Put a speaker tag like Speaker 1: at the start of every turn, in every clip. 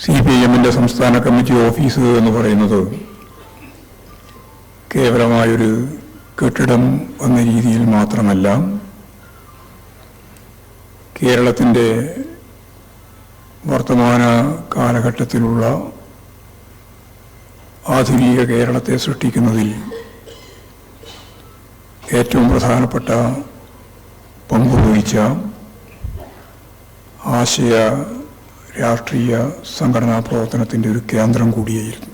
Speaker 1: C P എമ്മിന്റെ സംസ്ഥാന committee office എന്ന് പറയുന്നത് കേവലമായൊരു കെട്ടിടം എന്ന രീതിയിൽ മാത്രമല്ല കേരളത്തിന്റെ വർത്തമാന കാലഘട്ടത്തിലുള്ള ആധുനിക കേരളത്തെ സൃഷ്ടിക്കുന്നതിൽ ഏറ്റവും പ്രധാനപ്പെട്ട പങ്കുവഹിച്ച ആശയ രാഷ്ട്രീയ സംഘടനാ പ്രവർത്തനത്തിന്റെ ഒരു കേന്ദ്രം കൂടിയായിരുന്നു.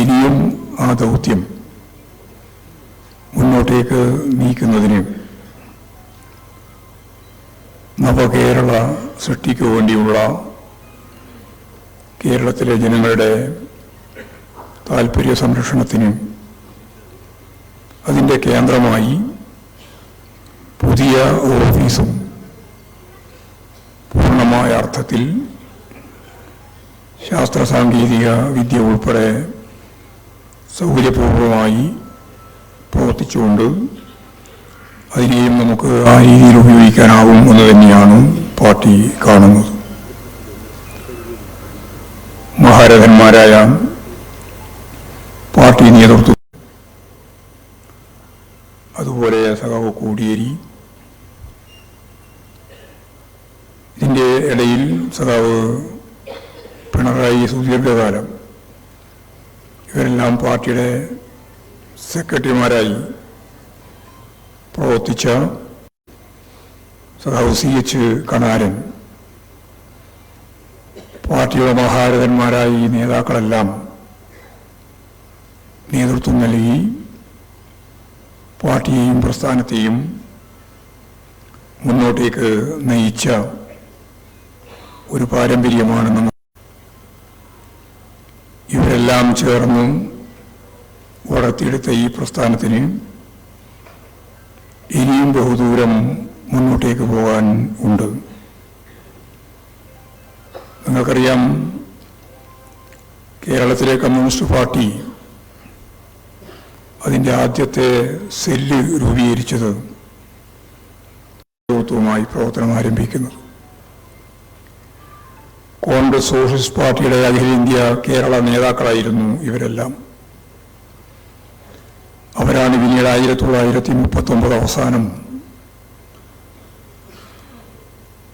Speaker 1: ഇനിയും ആ ദൗത്യം മുന്നോട്ടേക്ക് നീക്കുന്നതിന് നവകേരള സൃഷ്ടിക്കു വേണ്ടിയുള്ള കേരളത്തിലെ ജനങ്ങളുടെ താല്പര്യ സംരക്ഷണത്തിന് അതിന്റെ കേന്ദ്രമായി പുതിയ ഓഫീസും പൂർണമായ അർത്ഥത്തിൽ ശാസ്ത്ര സാങ്കേതിക വിദ്യ ഉൾപ്പെടെ സൗകര്യപൂർവമായി പ്രവർത്തിച്ചുകൊണ്ട് അതിനെയും നമുക്ക് ആ രീതിയിൽ ഉപയോഗിക്കാനാവും എന്ന് തന്നെയാണ് പാർട്ടി കാണുന്നത്. മഹാരഥന്മാരായ പാർട്ടി നേതൃത്വം അതുപോലെ സഖാവ് കോടിയേരി ഇതിന്റെ ഇടയിൽ സഖാവ് പിണറായി സുദീർഘകാലം ഇവരെല്ലാം പാർട്ടിയുടെ സെക്രട്ടറിമാരായി പ്രവർത്തിച്ച സഖാവ് സി എച്ച് കണാരൻ. പാർട്ടിയുടെ മഹാരഥന്മാരായി നേതാക്കളെല്ലാം നേതൃത്വം നൽകി പാർട്ടിയെയും പ്രസ്ഥാനത്തെയും മുന്നോട്ടേക്ക് നയിച്ച ഒരു പാരമ്പര്യമാണ് ഇവരെല്ലാം ചേർന്ന് വളർത്തിയെടുത്ത ഈ പ്രസ്ഥാനത്തിന് ഇനിയും ബഹുദൂരം മുന്നോട്ടേക്ക് പോകാൻ ഉണ്ട്. നിങ്ങൾക്കറിയാം കേരളത്തിലെ കമ്മ്യൂണിസ്റ്റ് പാർട്ടി അതിന്റെ ആദ്യത്തെ സെല്ല് രൂപീകരിച്ചത് പ്രവർത്തനം ആരംഭിക്കുന്നത് കോൺഗ്രസ് സോഷ്യലിസ്റ്റ് പാർട്ടിയുടെ അഖിലേന്ത്യ കേരള നേതാക്കളായിരുന്നു ഇവരെല്ലാം. അവരാണ് പിന്നീട് ആയിരത്തി തൊള്ളായിരത്തി മുപ്പത്തി ഒമ്പത് അവസാനം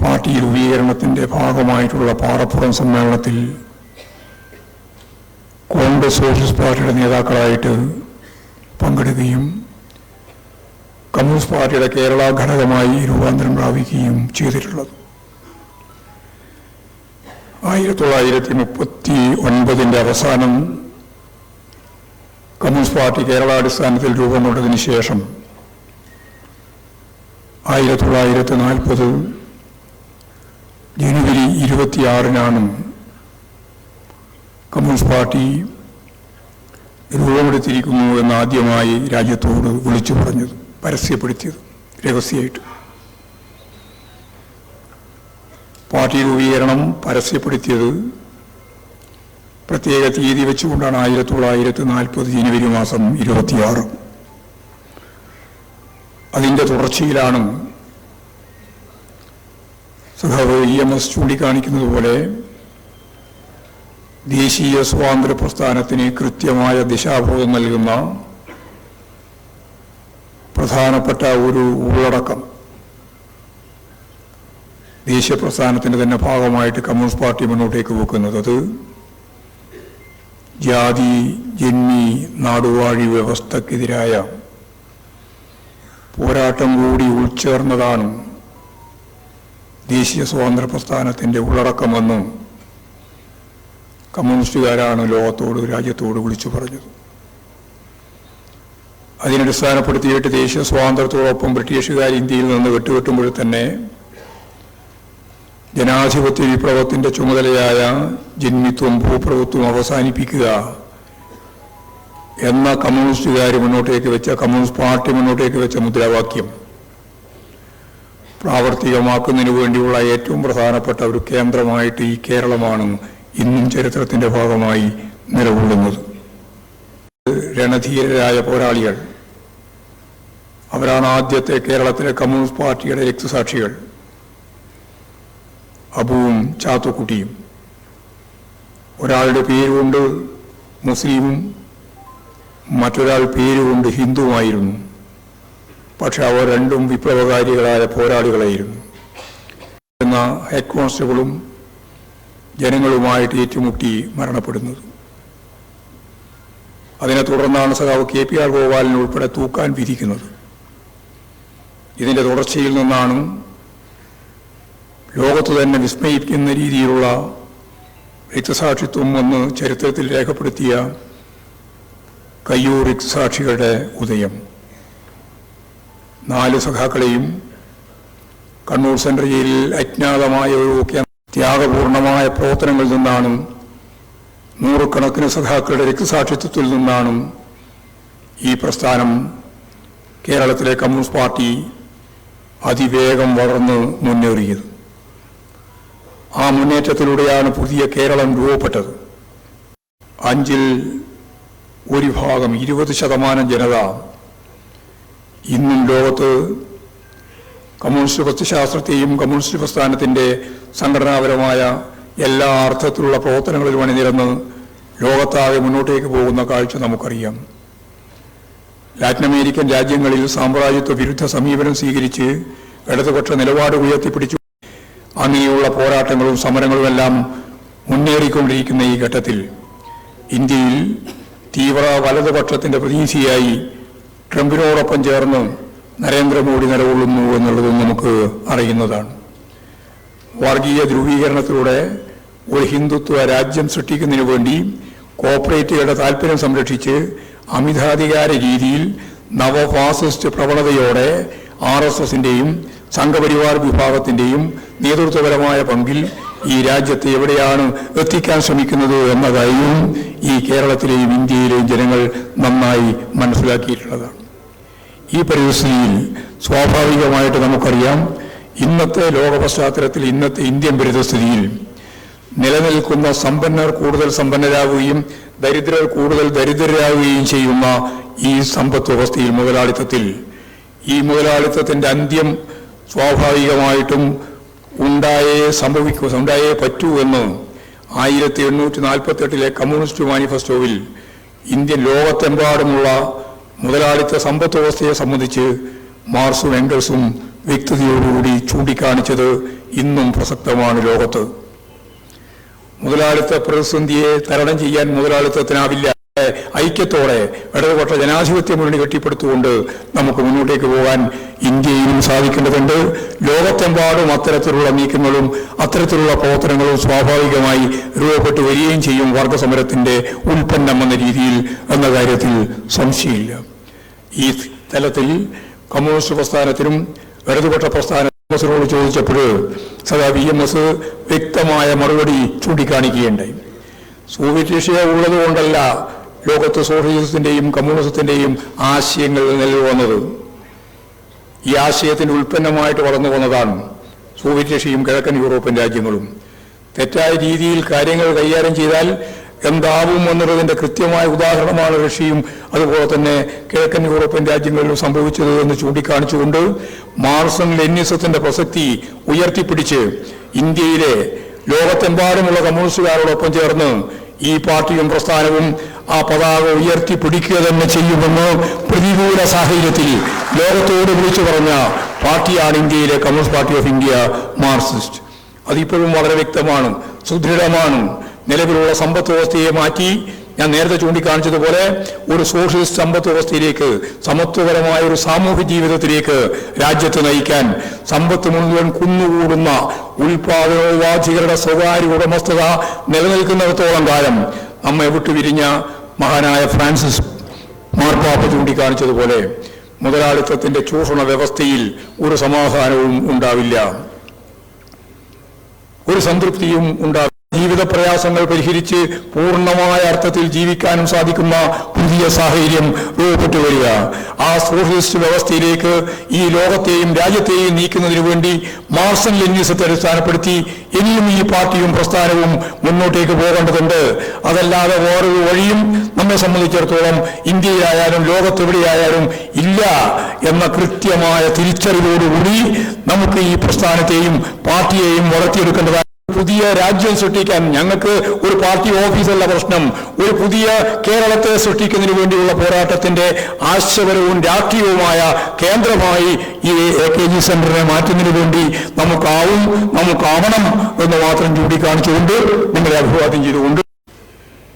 Speaker 1: പാർട്ടി രൂപീകരണത്തിന്റെ ഭാഗമായിട്ടുള്ള പാറപ്പുറം സമ്മേളനത്തിൽ കോൺഗ്രസ് സോഷ്യലിസ്റ്റ് പാർട്ടിയുടെ നേതാക്കളായിട്ട് പങ്കെടുക്കുകയും കമ്മ്യൂണിസ്റ്റ് പാർട്ടിയുടെ കേരള ഘടകമായി രൂപാന്തരം പ്രാപിക്കുകയും ചെയ്തിട്ടുള്ളത്. ആയിരത്തി തൊള്ളായിരത്തി മുപ്പത്തി ഒൻപതിന്റെ അവസാനം കമ്മ്യൂണിസ്റ്റ് പാർട്ടി കേരളാടിസ്ഥാനത്തിൽ രൂപം കൊണ്ടതിന് ശേഷം ആയിരത്തി തൊള്ളായിരത്തി നാൽപ്പത് ജനുവരി ഇരുപത്തിയാറിനാണ് കമ്മ്യൂണിസ്റ്റ് പാർട്ടി രൂപമെടുത്തിരിക്കുന്നു എന്നാദ്യമായി രാജ്യത്തോട് വിളിച്ചു പറഞ്ഞത് പരസ്യപ്പെടുത്തിയത് രഹസ്യമായിട്ട്. പാർട്ടി രൂപീകരണം പരസ്യപ്പെടുത്തിയത് പ്രത്യേക തീയതി വെച്ചുകൊണ്ടാണ് ആയിരത്തി തൊള്ളായിരത്തി നാൽപ്പത് ജനുവരി മാസം ഇരുപത്തിയാറ്. അതിന്റെ തുടർച്ചയിലാണ് സഖാവ് ഇ എം എസ് ചൂണ്ടിക്കാണിക്കുന്നത് പോലെ ദേശീയ സ്വാതന്ത്ര്യ പ്രസ്ഥാനത്തിന് കൃത്യമായ ദിശാബോധം നൽകുന്ന പ്രധാനപ്പെട്ട ഒരു ഉള്ളടക്കം. ദേശീയ പ്രസ്ഥാനത്തിന്റെ തന്നെ ഭാഗമായിട്ട് കമ്മ്യൂണിസ്റ്റ് പാർട്ടി മുന്നോട്ടേക്ക് വെക്കുന്നത് അത് ജാതി ജന്മി നാടുവാഴി വ്യവസ്ഥക്കെതിരായ പോരാട്ടം കൂടി ഉൾച്ചേർന്നതാണ് ദേശീയ സ്വാതന്ത്ര്യ പ്രസ്ഥാനത്തിന്റെ ഉള്ളടക്കമെന്നും കമ്മ്യൂണിസ്റ്റുകാരാണ് ലോകത്തോട് രാജ്യത്തോട് വിളിച്ചു പറഞ്ഞത്. അതിനടിസ്ഥാനപ്പെടുത്തിയിട്ട് ദേശീയ സ്വാതന്ത്ര്യത്തോടൊപ്പം ബ്രിട്ടീഷുകാർ ഇന്ത്യയിൽ നിന്ന് വിട്ടുകിട്ടുമ്പോൾ തന്നെ ജനാധിപത്യ വിപ്ലവത്തിന്റെ ചുമതലയായ ജന്മിത്വം ഭൂപ്രഭുത്വം അവസാനിപ്പിക്കുക എന്ന കമ്മ്യൂണിസ്റ്റുകാർ മുന്നോട്ടേക്ക് വെച്ച കമ്മ്യൂണിസ്റ്റ് പാർട്ടി മുന്നോട്ടേക്ക് വെച്ച മുദ്രാവാക്യം പ്രാവർത്തികമാക്കുന്നതിന് വേണ്ടിയുള്ള ഏറ്റവും പ്രധാനപ്പെട്ട ഒരു കേന്ദ്രമായിട്ട് ഈ കേരളമാണ് ഇന്നും ചരിത്രത്തിന്റെ ഭാഗമായി നിലകൊള്ളുന്നത്. രണധീരരായ പോരാളികൾ. അവരാണ് ആദ്യത്തെ കേരളത്തിലെ കമ്മ്യൂണിസ്റ്റ് പാർട്ടിയുടെ രക്തസാക്ഷികൾ. അബുവും ചാത്തുക്കുട്ടിയും. ഒരാളുടെ പേരുകൊണ്ട് മുസ്ലിമും മറ്റൊരാൾ പേരുകൊണ്ട് ഹിന്ദുവുമായിരുന്നു. പക്ഷെ അവർ രണ്ടും വിപ്ലവകാരികളായ പോരാളികളായിരുന്നു. എന്ന ഹെഡ് കോൺസ്റ്റബിളും ജനങ്ങളുമായിട്ട് ഏറ്റുമുട്ടി മരണപ്പെടുന്നത്. അതിനെ തുടർന്നാണ് സഖാവ് കെ പി ആർ ഗോപാലിനെ ഉൾപ്പെടെ തൂക്കാൻ വിധിക്കുന്നത്. ഇതിന്റെ തുടർച്ചയിൽ നിന്നാണ് ലോകത്ത് തന്നെ വിസ്മയിക്കുന്ന രീതിയിലുള്ള രക്തസാക്ഷിത്വം വന്ന് ചരിത്രത്തിൽ രേഖപ്പെടുത്തിയ കയ്യൂർ രക്തസാക്ഷികളുടെ ഉദയം. നാല് സഖാക്കളെയും കണ്ണൂർ സെൻട്രൽ ജയിലിൽ അജ്ഞാതമായ ഒരു ത്യാഗപൂർണമായ പ്രവർത്തനങ്ങളിൽ നിന്നാണ് നൂറുകണക്കിന് സഖാക്കളുടെ രക്തസാക്ഷിത്വത്തിൽ നിന്നാണ് ഈ പ്രസ്ഥാനം കേരളത്തിലെ കമ്മ്യൂണിസ്റ്റ് പാർട്ടി അതിവേഗം വളർന്ന് മുന്നേറിയത്. ആ മുന്നേറ്റത്തിലൂടെയാണ് പുതിയ കേരളം രൂപപ്പെട്ടത്. അഞ്ചിൽ ഒരു ഭാഗം ഇരുപത് ശതമാനം ജനത ഇന്നും ലോകത്ത് കമ്മ്യൂണിസ്റ്റ് വസ്തുശാസ്ത്രത്തെയും കമ്മ്യൂണിസ്റ്റ് പ്രസ്ഥാനത്തിന്റെ സംഘടനാപരമായ എല്ലാ അർത്ഥത്തിലുള്ള പ്രവർത്തനങ്ങളിലും അണിനിരന്ന് ലോകത്താകെ മുന്നോട്ടേക്ക് പോകുന്ന കാഴ്ച നമുക്കറിയാം. ലാറ്റിൻ അമേരിക്കൻ രാജ്യങ്ങളിൽ സാമ്രാജ്യത്വ വിരുദ്ധ സമീപനം സ്വീകരിച്ച് ഇടതുപക്ഷ നിലപാട് ഉയർത്തിപ്പിടിച്ചു. അങ്ങനെയുള്ള പോരാട്ടങ്ങളും സമരങ്ങളും എല്ലാം മുന്നേറിക്കൊണ്ടിരിക്കുന്ന ഈ ഘട്ടത്തിൽ ഇന്ത്യയിൽ തീവ്ര വലതുപക്ഷത്തിന്റെ പ്രതീക്ഷയായി ട്രംപിനോടൊപ്പം ചേർന്ന് നരേന്ദ്രമോദി നിലകൊള്ളുന്നു എന്നുള്ളതും നമുക്ക് അറിയുന്നതാണ്. വർഗീയ ധ്രുവീകരണത്തിലൂടെ ഒരു ഹിന്ദുത്വ രാജ്യം സൃഷ്ടിക്കുന്നതിനു വേണ്ടി കോപ്പറേറ്റുകളുടെ താല്പര്യം സംരക്ഷിച്ച് അമിതാധികാര രീതിയിൽ നവഫാസിസ്റ്റ് പ്രവണതയോടെ ആർ എസ് എസിന്റെയും സംഘപരിവാർ വിഭാഗത്തിന്റെയും നേതൃത്വപരമായ പങ്കിൽ ഈ രാജ്യത്തെ എവിടെയാണ് എത്തിക്കാൻ ശ്രമിക്കുന്നത് എന്ന കാര്യവും ഈ കേരളത്തിലെയും ഇന്ത്യയിലെയും ജനങ്ങൾ നന്നായി മനസ്സിലാക്കിയിട്ടുള്ളതാണ്. ഈ പരിസ്ഥിതിയിൽ സ്വാഭാവികമായിട്ട് നമുക്കറിയാം ഇന്നത്തെ ലോക പശ്ചാത്തലത്തിൽ ഇന്നത്തെ ഇന്ത്യൻ പരിതസ്ഥിതിയിൽ നിലനിൽക്കുന്ന സമ്പന്നർ കൂടുതൽ സമ്പന്നരാകുകയും ദരിദ്രർ കൂടുതൽ ദരിദ്രരാകുകയും ചെയ്യുന്ന ഈ സമ്പദ് വ്യവസ്ഥയിൽ മുതലാളിത്തത്തിൽ ഈ മുതലാളിത്തത്തിന്റെ അന്ത്യം സ്വാഭാവികമായിട്ടും ഉണ്ടായേ സംഭവിക്കൂ ഉണ്ടായേ പറ്റൂ എന്ന് ആയിരത്തി എണ്ണൂറ്റി നാൽപ്പത്തി എട്ടിലെ കമ്മ്യൂണിസ്റ്റ് മാനിഫെസ്റ്റോവിൽ ഇന്ത്യൻ ലോകത്തെമ്പാടുമുള്ള മുതലാളിത്ത സമ്പത്ത് വ്യവസ്ഥയെ സംബന്ധിച്ച് മാർസും എംഗൽസും വ്യക്തതയോടുകൂടി ചൂണ്ടിക്കാണിച്ചത് ഇന്നും പ്രസക്തമാണ് ലോകത്ത്. മുതലാളിത്ത പ്രതിസന്ധിയെ തരണം ചെയ്യാൻ മുതലാളിത്തത്തിനാവില്ല. ഐക്യത്തോടെ ഇടതുപക്ഷ ജനാധിപത്യ മുന്നണി കെട്ടിപ്പടുത്തുകൊണ്ട് നമുക്ക് മുന്നോട്ടേക്ക് പോകാൻ ഇന്ത്യയിലും സാധിക്കേണ്ടതുണ്ട്. ലോകത്തെമ്പാടും അത്തരത്തിലുള്ള നീക്കങ്ങളും അത്തരത്തിലുള്ള പ്രവർത്തനങ്ങളും സ്വാഭാവികമായി രൂപപ്പെട്ടു വരികയും ചെയ്യും വർഗസമരത്തിന്റെ ഉൽപ്പന്നം എന്ന രീതിയിൽ എന്ന കാര്യത്തിൽ സംശയമില്ല. ഈ തലത്തിൽ കമ്മ്യൂണിസ്റ്റ് പ്രസ്ഥാനത്തിനും ഇടതുപക്ഷ പ്രസ്ഥാന എസിനോട് ചോദിച്ചപ്പോൾ സദാ വി എം എസ് വ്യക്തമായ മറുപടി ചൂണ്ടിക്കാണിക്കുകയുണ്ടായി. സോവിയറ്റ് റഷ്യ ഉള്ളതുകൊണ്ടല്ല ലോകത്ത് സോഷ്യലിസത്തിന്റെയും കമ്മ്യൂണിസത്തിന്റെയും ആശയങ്ങൾ നിലവിൽ വന്നത് ഈ ആശയത്തിന്റെ ഉൽപ്പന്നമായിട്ട് വളർന്നു വന്നതാണ് സോവിയറ്റ് റഷ്യയും കിഴക്കൻ യൂറോപ്യൻ രാജ്യങ്ങളും. തെറ്റായ രീതിയിൽ കാര്യങ്ങൾ കൈകാര്യം ചെയ്താൽ എന്താവും എന്നുള്ളതിന്റെ കൃത്യമായ ഉദാഹരണമാണ് റഷ്യയും അതുപോലെ തന്നെ കിഴക്കൻ യൂറോപ്യൻ രാജ്യങ്ങളിലും സംഭവിച്ചത് എന്ന് ചൂണ്ടിക്കാണിച്ചുകൊണ്ട് മാർസൺ ലെനിസത്തിന്റെ പ്രസക്തി ഉയർത്തിപ്പിടിച്ച് ഇന്ത്യയിലെ ലോകത്തെമ്പാടുമുള്ള കമ്മ്യൂണിസ്റ്റുകാരോടൊപ്പം ചേർന്ന് ഈ പാർട്ടിയും പ്രസ്ഥാനവും ആ പതാക ഉയർത്തി പിടിക്കുക തന്നെ ചെയ്യുമെന്ന് പ്രതികൂല സാഹചര്യത്തിൽ ലോകത്തോട് വിളിച്ചു പറഞ്ഞ പാർട്ടിയാണ് ഇന്ത്യയിലെ communist party of India Marxist. അതിപ്പോഴും വളരെ വ്യക്തമാണ് സുദൃഢമാണ്. നിലവിലുള്ള സമ്പദ് വ്യവസ്ഥയെ മാറ്റി ഞാൻ നേരത്തെ ചൂണ്ടിക്കാണിച്ചതുപോലെ ഒരു സോഷ്യലിസ്റ്റ് സമ്പദ് വ്യവസ്ഥയിലേക്ക് സമത്വപരമായ ഒരു സാമൂഹ്യ ജീവിതത്തിലേക്ക് രാജ്യത്തെ നയിക്കാൻ സമ്പത്ത് മുഴുവൻ കുന്നുകൂടുന്ന ഉൽപാദനോപാധികളുടെ സ്വകാര്യ ഉടമസ്ഥത നിലനിൽക്കുന്നിടത്തോളം കാലം നമ്മെ വിട്ടുപിരിഞ്ഞ മഹാനായ ഫ്രാൻസിസ് മാർപ്പാപ്പ ചൂണ്ടിക്കാണിച്ചതുപോലെ മുതലാളിത്തത്തിന്റെ ചൂഷണ വ്യവസ്ഥയിൽ ഒരു സമാധാനവും ഉണ്ടാവില്ല. ഒരു സംതൃപ്തിയും ഉണ്ടാകും ജീവിത പ്രയാസങ്ങൾ പരിഹരിച്ച് പൂർണമായ അർത്ഥത്തിൽ ജീവിക്കാനും സാധിക്കുന്ന പുതിയ സാഹചര്യം രൂപപ്പെട്ടു വരിക. ആ സോഷ്യലിസ്റ്റ് വ്യവസ്ഥയിലേക്ക് ഈ ലോകത്തെയും രാജ്യത്തെയും നീക്കുന്നതിനു വേണ്ടി മാർസൻ ലെനിസത്തെ അടിസ്ഥാനപ്പെടുത്തി ഇനിയും ഈ പാർട്ടിയും പ്രസ്ഥാനവും മുന്നോട്ടേക്ക് പോകേണ്ടതുണ്ട്. അതല്ലാതെ വേറൊരു വഴിയും നമ്മെ സംബന്ധിച്ചിടത്തോളം ഇന്ത്യയിലായാലും ലോകത്തെവിടെയായാലും ഇല്ല എന്ന കൃത്യമായ തിരിച്ചറിവോടുകൂടി നമുക്ക് ഈ പ്രസ്ഥാനത്തെയും പാർട്ടിയെയും വളർത്തിയെടുക്കേണ്ടതാണ് പുതിയ രാജ്യം സൃഷ്ടിക്കാൻ ഞങ്ങൾക്ക് ഒരു പാർട്ടി ഓഫീസല്ല പ്രശ്നം. ഒരു പുതിയ കേരളത്തെ സൃഷ്ടിക്കുന്നതിന് വേണ്ടിയുള്ള പോരാട്ടത്തിന്റെ ആശയപരവും രാഷ്ട്രീയവുമായ കേന്ദ്രമായി ഈ എ കെ ജി സെന്ററിനെ മാറ്റുന്നതിന് വേണ്ടി നമുക്കാവും നമുക്കാവണം എന്ന് മാത്രം ചൂണ്ടിക്കാണിച്ചുകൊണ്ട് നിങ്ങളെ അഭിവാദ്യം ചെയ്തുകൊണ്ട്